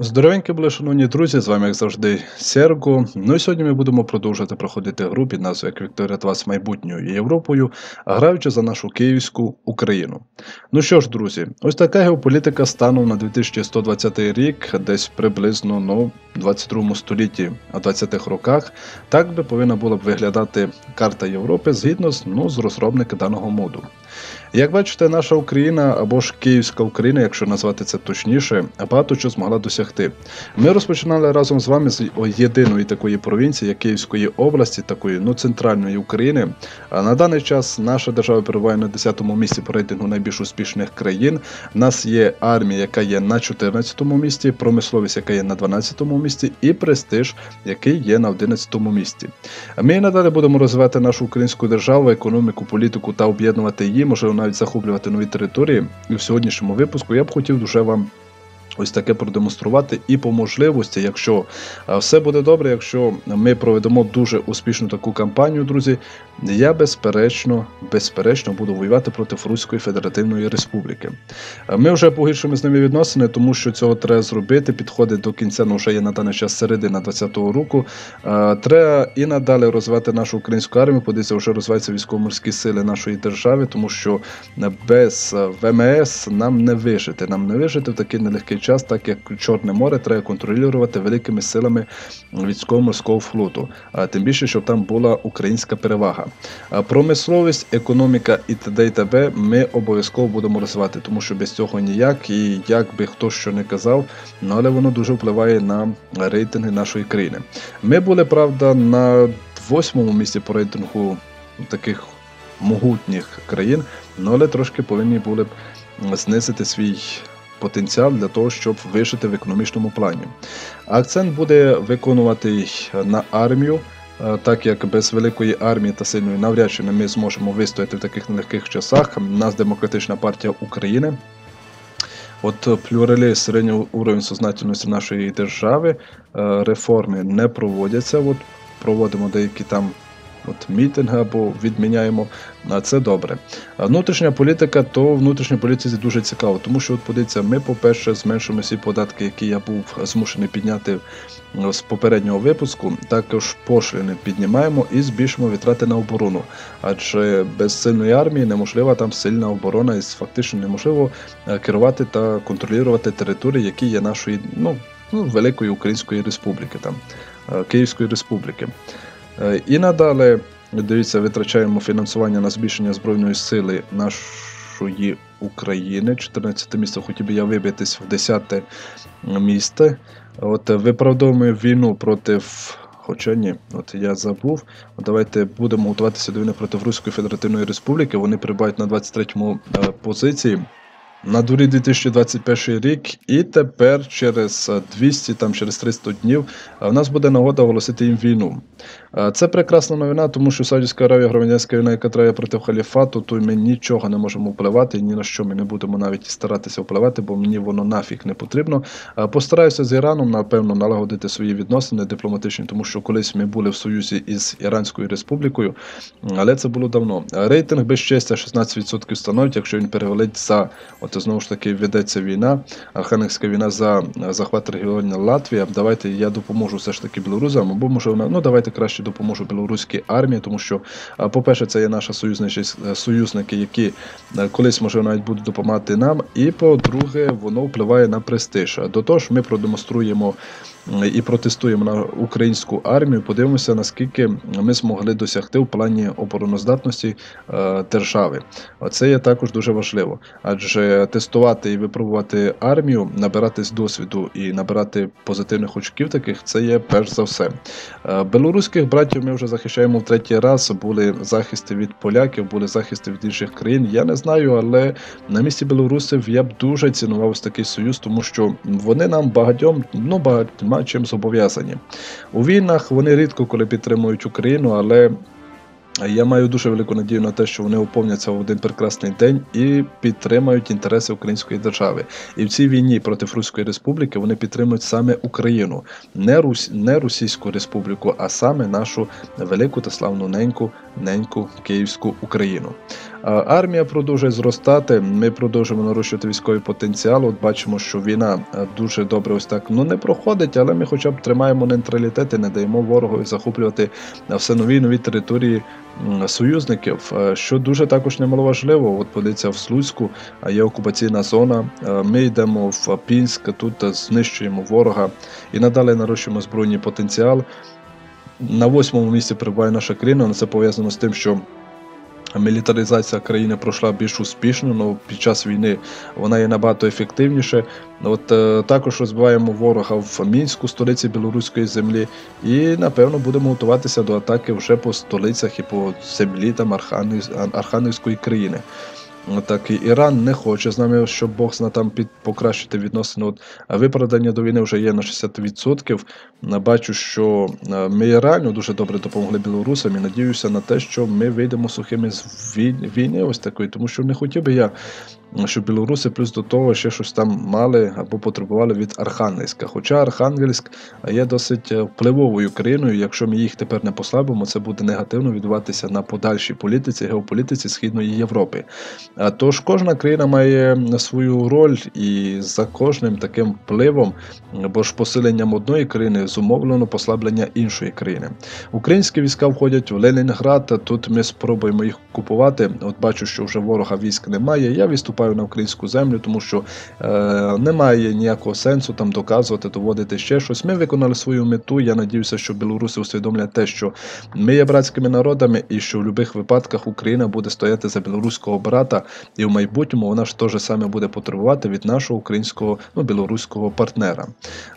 Здоровенькі були, шановні друзі, з вами, як завжди, Серго. Ну і сьогодні ми будемо продовжувати проходити гру під назвою Вікторія 2 з майбутньою Європою, граючи за нашу київську Україну. Ну що ж, друзі, ось така геополітика стану на 2120 рік, десь приблизно ну, 22 столітті, а 20-х роках. Так би повинна була б виглядати карта Європи згідно ну, з розробника даного моду. Як бачите, наша Україна або ж Київська Україна, якщо назвати це точніше, багато чого змогла досягти. Ми розпочинали разом з вами з єдиної такої провінції, як Київської області, такої ну центральної України. А на даний час наша держава перебуває на 10-му місці по рейтингу найбільш успішних країн. У нас є армія, яка є на 14-му місці, промисловість, яка є на 12-му місці, і престиж, який є на 11-му місці. Ми і надалі будемо розвивати нашу українську державу, економіку, політику та об'єднувати її, можливо, навіть захоплювати нові території. І в сьогоднішньому випуску я б хотів дуже вам ось таке продемонструвати і по можливості, якщо е, все буде добре, якщо ми проведемо дуже успішну таку кампанію, друзі, я безперечно, безперечно буду воювати проти Руської Федеративної Республіки. Е, ми вже погіршимо з ними відносини, тому що цього треба зробити. Підходить до кінця, ну вже є на даний час середина 20-го року. Е, треба і надалі розвивати нашу українську армію. Подивіться, вже розвиваються військово-морські сили нашої держави, тому що без ВМС нам не вижити. Нам не вижити в такий нелегкий час, так як Чорне море треба контролювати великими силами військово-морського флоту, а тим більше, щоб там була українська перевага. Промисловість, економіка і т.д. і т.б. ми обов'язково будемо розвивати, тому що без цього ніяк, і як би хто що не казав, ну, але воно дуже впливає на рейтинги нашої країни. Ми були, правда, на восьмому місці по рейтингу таких могутніх країн, ну, але трошки повинні були б знизити свій потенціал для того, щоб вижити в економічному плані. Акцент буде виконувати на армію. Е, так як без великої армії та сильної навряд чи ми зможемо вистояти в таких нелегких часах. Нас демократична партія України. От плюралізм середнього уровень сознательності нашої держави, е, реформи не проводяться. От Проводимо деякі там от мітинги або відміняємо. Це добре. Внутрішня політика, то внутрішній політиці дуже цікаво, тому що от подивіться, ми, по-перше, зменшуємо всі податки, які я був змушений підняти з попереднього випуску. Також пошлини піднімаємо і збільшимо витрати на оборону. Адже без сильної армії неможлива там сильна оборона, і фактично неможливо е, керувати та контролювати території, які є нашої ну, ну, Великої Української Республіки, там е, Київської Республіки. Е, і надалі, дивіться, витрачаємо фінансування на збільшення Збройної сили нашої України. 14 місце хотів би я вибитись в 10 місце. От Виправдовуємо війну проти. Хоча ні, от я забув. Давайте будемо готуватися до війни проти Руської Федеративної Республіки. Вони прибувають на 23-му е, позиції. На дворі 2021 рік, і тепер через 200, там через 300 днів, в нас буде нагода оголосити їм війну. Це прекрасна новина, тому що Саудівська Аравія громадянська війна, яка триває проти халіфату, то ми нічого не можемо впливати, ні на що ми не будемо навіть старатися впливати, бо мені воно нафіг не потрібно. Постараюся з Іраном, напевно, налагодити свої відносини дипломатичні, тому що колись ми були в союзі із Іранською Республікою, але це було давно. Рейтинг безчестя 16% становить, якщо він перевелить за, от знову ж таки ведеться війна, Архангельська війна за захват регіону Латвія. Давайте я допоможу все ж таки білорусам, або може вона, ну давайте краще допоможу білоруській армії, тому що, по-перше, це є наші союзники, які е, колись може навіть будуть допомагати нам. І по-друге, воно впливає на престиж. До того ж, ми продемонструємо і протестуємо на українську армію. Подивимося, наскільки ми змогли досягти в плані обороноздатності е, держави. Це є також дуже важливо, адже тестувати і випробувати армію, набиратись досвіду і набирати позитивних очків таких це є перш за все. Е, білоруських братів ми вже захищаємо в третій раз. Були захисти від поляків, були захисти від інших країн. Я не знаю, але на місці білорусів я б дуже цінував ось такий союз, тому що вони нам багатьом, ну багатьма чим зобов'язані. У війнах вони рідко коли підтримують Україну, але я маю дуже велику надію на те, що вони оповняться в один прекрасний день і підтримають інтереси української держави. І в цій війні проти Руської Республіки вони підтримують саме Україну, не Русь, не Російську Республіку, а саме нашу велику та славну неньку, неньку Київську Україну. Армія продовжує зростати. Ми продовжуємо нарощувати військовий потенціал. От бачимо, що війна дуже добре ось так ну не проходить, але ми хоча б тримаємо нейтралітет і не даємо ворогу захоплювати все нові нові території союзників. Що дуже також немаловажливо, от подивіться в Слуцьку є окупаційна зона. Ми йдемо в Пінськ, тут знищуємо ворога і надалі нарощуємо збройний потенціал. На восьмому місці перебуває наша країна, але це пов'язано з тим, що мілітаризація країни пройшла більш успішно, але ну, під час війни вона є набагато ефективніше. От е, Також розбиваємо ворога в Мінську, столиці білоруської землі, і напевно будемо готуватися до атаки вже по столицях і по землі там Архангельської країни. Так і Іран не хоче з нами, щоб Бог зна там під покращити відносини. От виправдання до війни вже є на 60%. Бачу, що ми реально дуже добре допомогли білорусам і надіюся на те, що ми вийдемо сухими з війни ось такої, тому що не хотів би я що білоруси плюс до того ще щось там мали або потребували від Архангельська. Хоча Архангельськ є досить е, впливовою країною, якщо ми їх тепер не послабимо, це буде негативно відбуватися на подальшій політиці, геополітиці Східної Європи. Тож кожна країна має свою роль і за кожним таким впливом, або ж посиленням одної країни зумовлено послаблення іншої країни. Українські війська входять в Ленінград. Тут ми спробуємо їх купувати. От бачу, що вже ворога військ немає. Я відступаю вступаю на українську землю, тому що е, немає ніякого сенсу там доказувати, доводити ще щось. Ми виконали свою мету. Я надіюся, що білоруси усвідомлять те, що ми є братськими народами, і що в будь-яких випадках Україна буде стояти за білоруського брата, і в майбутньому вона ж теж саме буде потребувати від нашого українського ну білоруського партнера.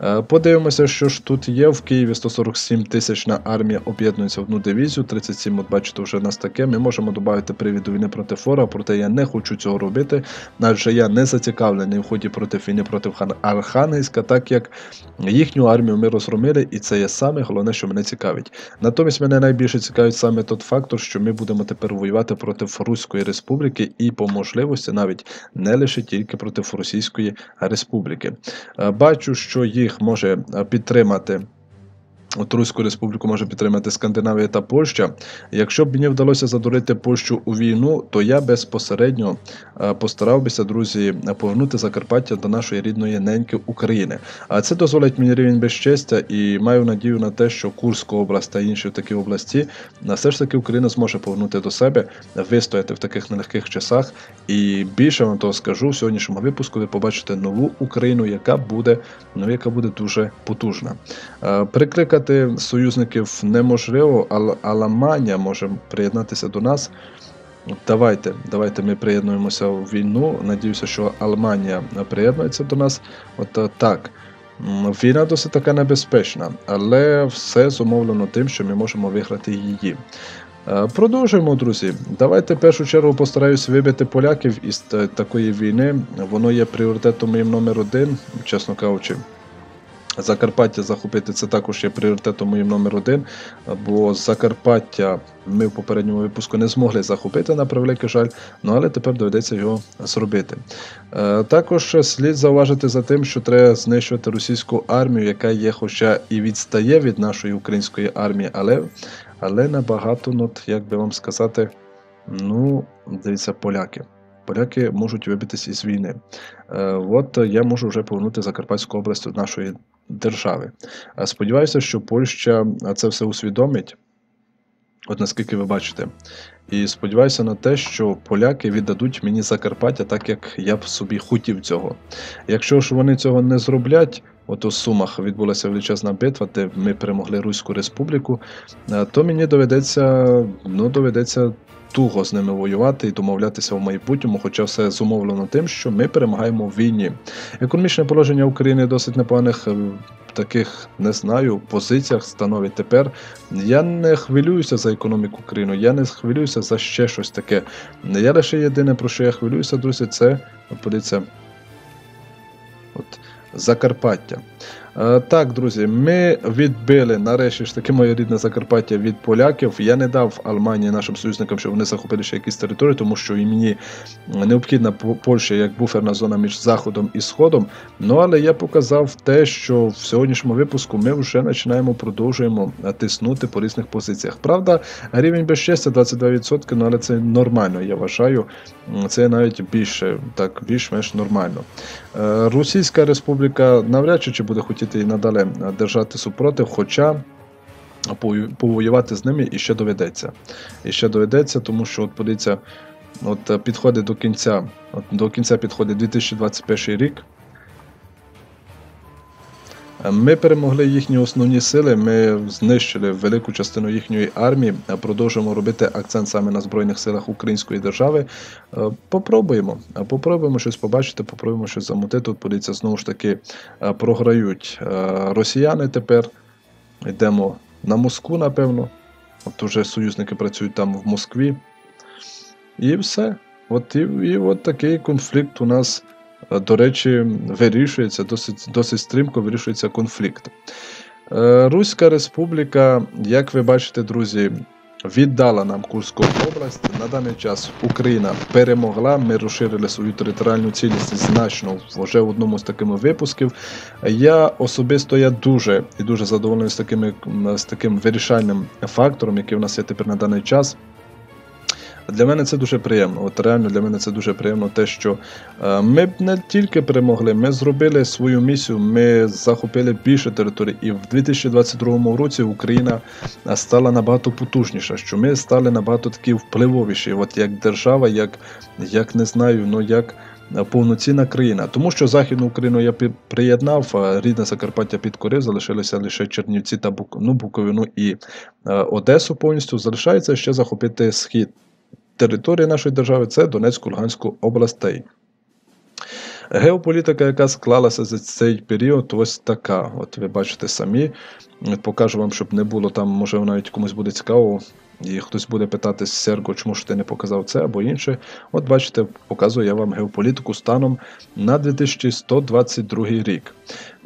Е, подивимося, що ж тут є в Києві 147 тисячна армія об'єднується в одну дивізію. 37, от бачите, вже нас таке. Ми можемо додати привід до війни проти фора, проте я не хочу цього робити адже я не зацікавлений в ході проти війни проти Архангельська, так як їхню армію ми розгромили, і це є саме головне, що мене цікавить. Натомість мене найбільше цікавить саме той фактор, що ми будемо тепер воювати проти Руської Республіки і по можливості навіть не лише тільки проти Російської Республіки. Е, бачу, що їх може підтримати. От республіку може підтримати Скандинавія та Польща. Якщо б мені вдалося задурити Польщу у війну, то я безпосередньо е, постарав бися, друзі, повернути Закарпаття до нашої рідної неньки України. А це дозволить мені рівень безчестя і маю надію на те, що Курська область та інші такі області все ж таки Україна зможе повернути до себе, вистояти в таких нелегких часах. І більше вам того скажу в сьогоднішньому випуску. Ви побачите нову Україну, яка буде ну, яка буде дуже потужна. Е, прикликати союзників неможливо, але Аламанія може приєднатися до нас. Давайте давайте ми приєднуємося в війну. Надіюся, що Алманія приєднується до нас. От е, так. Війна досить така небезпечна, але все зумовлено тим, що ми можемо виграти її. Е, продовжуємо, друзі. Давайте в першу чергу постараюсь вибити поляків із такої війни. Воно є пріоритетом моїм номер один, чесно кажучи. Закарпаття захопити це також є пріоритетом моїм номер один, бо Закарпаття ми в попередньому випуску не змогли захопити, на превеликий жаль, ну але тепер доведеться його зробити. Е, також слід зауважити за тим, що треба знищувати російську армію, яка є, хоча і відстає від нашої української армії, але але набагато, ну, як би вам сказати, ну, дивіться, поляки. Поляки можуть вибитись із війни. Е, от я можу вже повернути Закарпатську область до нашої держави. Сподіваюся, що Польща це все усвідомить, от наскільки ви бачите. І сподіваюся на те, що поляки віддадуть мені Закарпаття, так як я б собі хотів цього. Якщо ж вони цього не зроблять, от у Сумах відбулася величезна битва, де ми перемогли Руську Республіку, то мені доведеться ну, доведеться туго з ними воювати і домовлятися в майбутньому, хоча все зумовлено тим, що ми перемагаємо в війні. Економічне положення України досить непоганих. Е, таких не знаю позиціях становить тепер. Я не хвилююся за економіку країни, я не хвилююся за ще щось таке. Я лише єдине, про що я хвилююся, друзі, це подивіться, от Закарпаття. Е, Так, друзі, ми відбили нарешті ж таки моє рідне Закарпаття від поляків. Я не дав Алманії нашим союзникам, щоб вони захопили ще якісь території, тому що і мені необхідна Польща як буферна зона між Заходом і Сходом. Ну але я показав те, що в сьогоднішньому випуску ми вже починаємо продовжуємо е, тиснути по різних позиціях. Правда, рівень безчестя 22%, ну але це нормально, я вважаю. Це навіть більше, так, більш-менш нормально. Е, Російська Республіка навряд чи буде хотіти і надалі е, держати супротив, хоча повоювати з ними іще доведеться. І ще доведеться, тому що от подивіться, от е, підходить до кінця, от до кінця підходить 2021 рік. Ми перемогли їхні основні сили, ми знищили велику частину їхньої армії, продовжуємо робити акцент саме на Збройних силах Української держави. Е, Попробуємо, попробуємо щось побачити, попробуємо щось замутити. Тут подивіться, знову ж таки е, програють е, росіяни тепер. Йдемо на Москву, напевно. От уже союзники працюють там в Москві. І все. От і, і от такий конфлікт у нас, до речі, вирішується, досить, досить стрімко вирішується конфлікт. Е, Руська Республіка, як ви бачите, друзі, віддала нам Курську область. На даний час Україна перемогла. Ми розширили свою територіальну цілісність значно вже в одному з такими випусків. Я особисто я дуже і дуже задоволений з, такими, з таким вирішальним фактором, який у нас є тепер на даний час. Для мене це дуже приємно. От реально для мене це дуже приємно, те, що е, ми б не тільки перемогли, ми зробили свою місію, ми захопили більше територій. І в 2022 році Україна е, стала набагато потужніша, що ми стали набагато такі впливовіші, от як держава, як, як не знаю, ну як. е, Повноцінна країна, тому що Західну Україну я приєднав, рідне Закарпаття підкорив, залишилися лише Чернівці та Бук... ну, Буковину і Одесу повністю. Залишається ще захопити схід території нашої держави це Донецьку, Луганську областей. Геополітика, яка склалася за цей період, ось така. От ви бачите самі. Покажу вам, щоб не було там, може навіть комусь буде цікаво, і хтось буде питати Серго, чому ж ти не показав це або інше. От бачите, показую я вам геополітику станом на 2122 рік.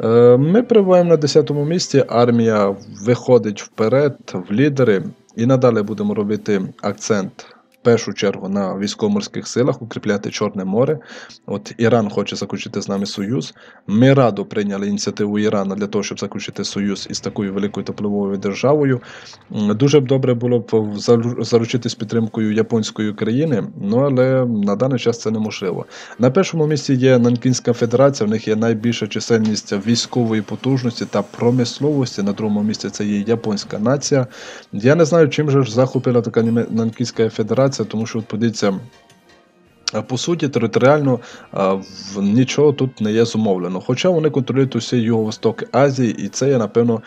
Е, Ми перебуваємо на 10-му місці. Армія виходить вперед в лідери, і надалі будемо робити акцент першу чергу на військово-морських силах, укріпляти Чорне море. От Іран хоче заключити з нами союз. Ми радо прийняли ініціативу Ірана для того, щоб заключити союз із такою великою тепловою державою. Дуже б добре було б заручитись підтримкою японської країни, ну але на даний час це неможливо. На першому місці є Нанкінська федерація. В них є найбільша чисельність військової потужності та промисловості. На другому місці це є японська нація. Я не знаю, чим же ж захопила така Нанкінська федерація, тому що от подивіться. По суті, територіально а, в- нічого тут не є зумовлено. Хоча вони контролюють усі юго-восток Азії, і це є, напевно,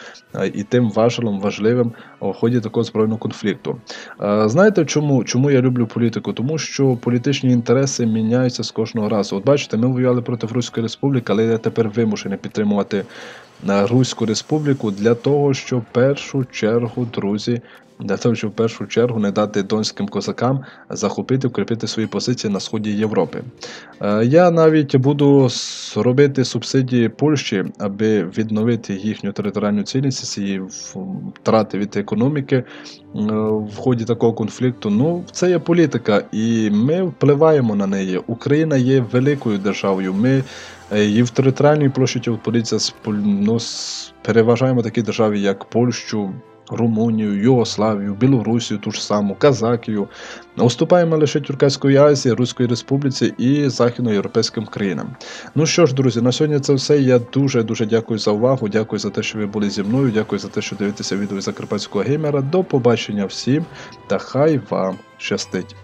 і тим важелем важливим у ході такого збройного конфлікту. А, Знаєте, чому, чому я люблю політику? Тому що політичні інтереси міняються з кожного разу. От бачите, ми воювали проти Руської Республіки, але я тепер вимушений підтримувати на Руську Республіку для того, щоб в першу чергу, друзі, для того, щоб в першу чергу не дати донським козакам захопити, укріпити свої позиції на сході Європи. Е, Я навіть буду робити субсидії Польщі, аби відновити їхню територіальну цілісність і втрати від економіки е, в ході такого конфлікту. Ну, це є політика, і ми впливаємо на неї. Україна є великою державою. Ми і в територіальній площі поліція ну, переважаємо такі держави, як Польщу. Румунію, Югославію, Білорусію, ту ж саму, Казакію. Уступаємо лише Тюркської Азії, Руської Республіці і західноєвропейським країнам. Ну що ж, друзі, на сьогодні це все. Я дуже дуже дякую за увагу. Дякую за те, що ви були зі мною. Дякую за те, що дивитеся відео Закарпатського геймера. До побачення всім та хай вам щастить!